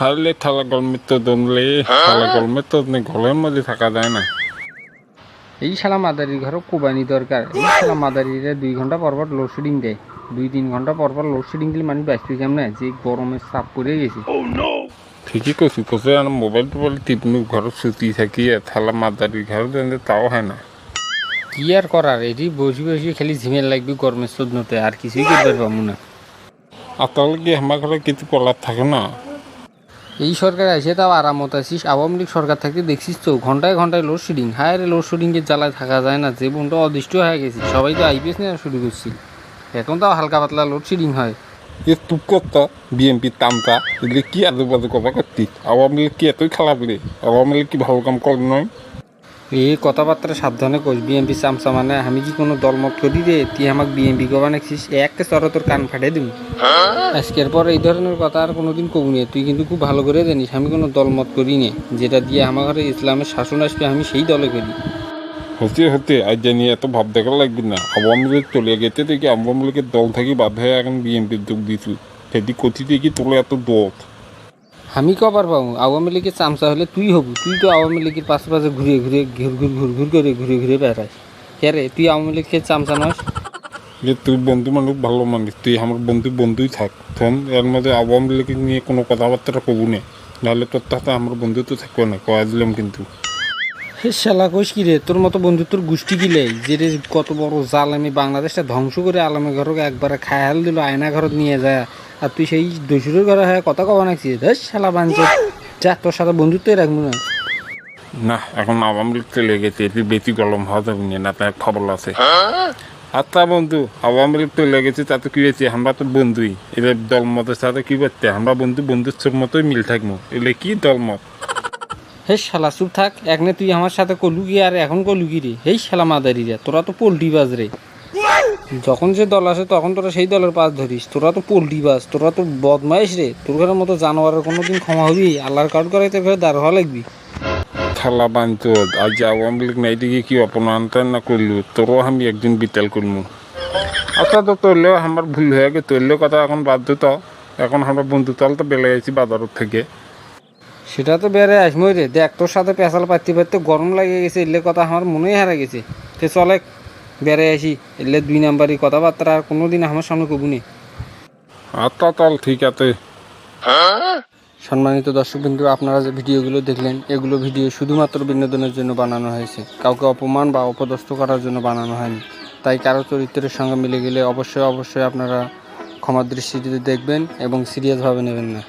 হারলে থালা গরমে তো দমলে থালা গরমে তো নে ঘরের মধ্যে থাকা যায় না। এই শালা মাদারির ঘরও কোবানি দরকার। এই শালা মাদারিরা দুই ঘণ্টা পর পর লোডশেডিং দেয়। দুই তিন ঘণ্টা পর পর লোডশেডিং দিলে মানুষ ব্যস্ত কেমন যে গরমের চাপ পড়ে গেছে। ঠিকই কছি কছে আর মোবাইল টোবাইল টিপনু ঘরে সুতি থাকি থালা মাদারির ঘরে দেন তাও হয় না। কি আর করার? এটি বসে বসে খালি ঝিমের লাগবে গরমের সদনতে আর কিছুই করতে পারব না। আর তাহলে কি আমার ঘরে কিছু পলার থাকে না? এই সরকার আসে তাও আরামত আছিস, আওয়ামী লীগ সরকার থাকতে দেখছিস তো, ঘন্টায় ঘন্টায় লোডশেডিং হায়ার রে লোডশেডিং এর জ্বালায় থাকা যায় না, যে বোনটা অদৃষ্ট হয়ে গেছে, সবাই তো আইপিএস নেওয়া শুরু করছি এখন তাও হালকা পাতলা লোডশেডিং হয়। এ তুপ করতো বিএনপির তামটা এগুলি কি আজু বাজু কথা করতি আওয়ামী লীগ কি এতই খারাপ রে? আওয়ামী লীগ কি ভালো কাম করে নয় এই কথাবার্তা সাবধানে কইস বিএমপি চামচা মানে আমি কি কোনো দলমত করি রে? তুই আমাকে বিএমপি কবা নাকছিস একটা চর তোর কান ফাটে দিবি আজকের পর এই ধরনের কথা আর কোনোদিন কবু নে, তুই কিন্তু খুব ভালো করে জানিস, আমি কোনো দলমত করি নে, যেটা দিয়ে আমার ঘরে ইসলামের শাসন আসবে, আমি সেই দলে করি। হতে হতে আজ জানি এত ভাব দেখা লাগবে না। আওয়ামী লীগ চলে গেছে দেখি আওয়ামী লীগের দল থেকে বাদ হয়ে এখন বিএনপির যোগ দিছু। সেটি কথি দেখি তোলে এত দোষ? আমি কবার পাবো? আওয়ামী লীগের চামচা হলে তুই হবু। তুই তো আওয়ামী লীগের পাশে পাশে ঘুরে ঘুরে ঘুর ঘুর ঘুর ঘুর করে ঘুরে ঘুরে বেড়াস। কে রে, তুই আওয়ামী লীগের চামচা নস? যে তুই বন্ধু মানুষ, ভালো মানুষ, তুই আমার বন্ধু, বন্ধুই থাক তখন এর মধ্যে আওয়ামী লীগ নিয়ে কোনো কথাবার্তা কবু নে নাহলে তোর তাতে আমার বন্ধু তো থাকবে না, কয়া দিলাম কিন্তু। হে শালা কোষ কি রে? তোর মতো বন্ধু তোর গোষ্ঠী গিলে যে রে কত বড় জাল আমি বাংলাদেশটা ধ্বংস করে আলমের ঘরকে একবারে খায়াল দিল আয়না ঘরত নিয়ে যায়। আর তুই সেই দৈসুরের ঘরে হয়ে কথা কবা নাকছিস ধর শালা বানছে যা তোর সাথে বন্ধুত্বই রাখব না। না এখন আওয়ামী লীগ চলে গেছে এটি বেশি গরম হওয়া যাবে না না তার খবর আছে। আচ্ছা বন্ধু আওয়ামী লীগ চলে গেছে তাতে কি হয়েছে? আমরা তো বন্ধুই। এলে দলমতের সাথে কি করতে? আমরা বন্ধু বন্ধুত্বের মতোই মিল থাকব। এলে কি দলমত হে শালা, চুপ থাক। একনে তুই আমার সাথে কলু কি আর এখন কলু কি রে। হেই শালা মাদারি রে, তোরা তো পোল্ট্রি বাজ রে। যখন যে দল আসে, তখন তোরা সেই দলের পাশ ধরিস। তোরা তো পোল্ট্রি বাজ, তোরা তো বদমাইশ রে। তোর ঘরের মতো জানোয়ারের কোনো দিন ক্ষমা হবি? আল্লাহর কাউট করাইতে ফের দাঁড় হওয়া লাগবি? থালা বাঞ্চ আজ আওয়ামী লীগ নাই দিকে কি অপমানটা না করলু। তোরও আমি একদিন বিতাল করব আচ্ছা তো তোরলেও আমার ভুল হয়ে গেছে। তোরলেও কথা এখন বাদ দিত এখন আমরা বন্ধু তাল তো বেলে গেছি বাজারের থেকে। সেটা তো বেড়ে আসমই রে। দেখ তোর সাথে পেঁচাল পাইতে পাইতে গরম লাগে গেছে এলে কথা আমার মনেই হারা গেছে। তে চলে বেড়ে আসি এলে দুই নাম্বারই কথাবার্তা আর কোনো দিন আমার সামনে কবুনি আচ্ছা চল ঠিক আছে। সম্মানিত দর্শক বিন্দু আপনারা যে ভিডিওগুলো দেখলেন এগুলো ভিডিও শুধুমাত্র বিনোদনের জন্য বানানো হয়েছে। কাউকে অপমান বা অপদস্থ করার জন্য বানানো হয়নি। তাই কারও চরিত্রের সঙ্গে মিলে গেলে অবশ্যই অবশ্যই আপনারা ক্ষমার দৃষ্টিতে দেখবেন এবং সিরিয়াসভাবে নেবেন না।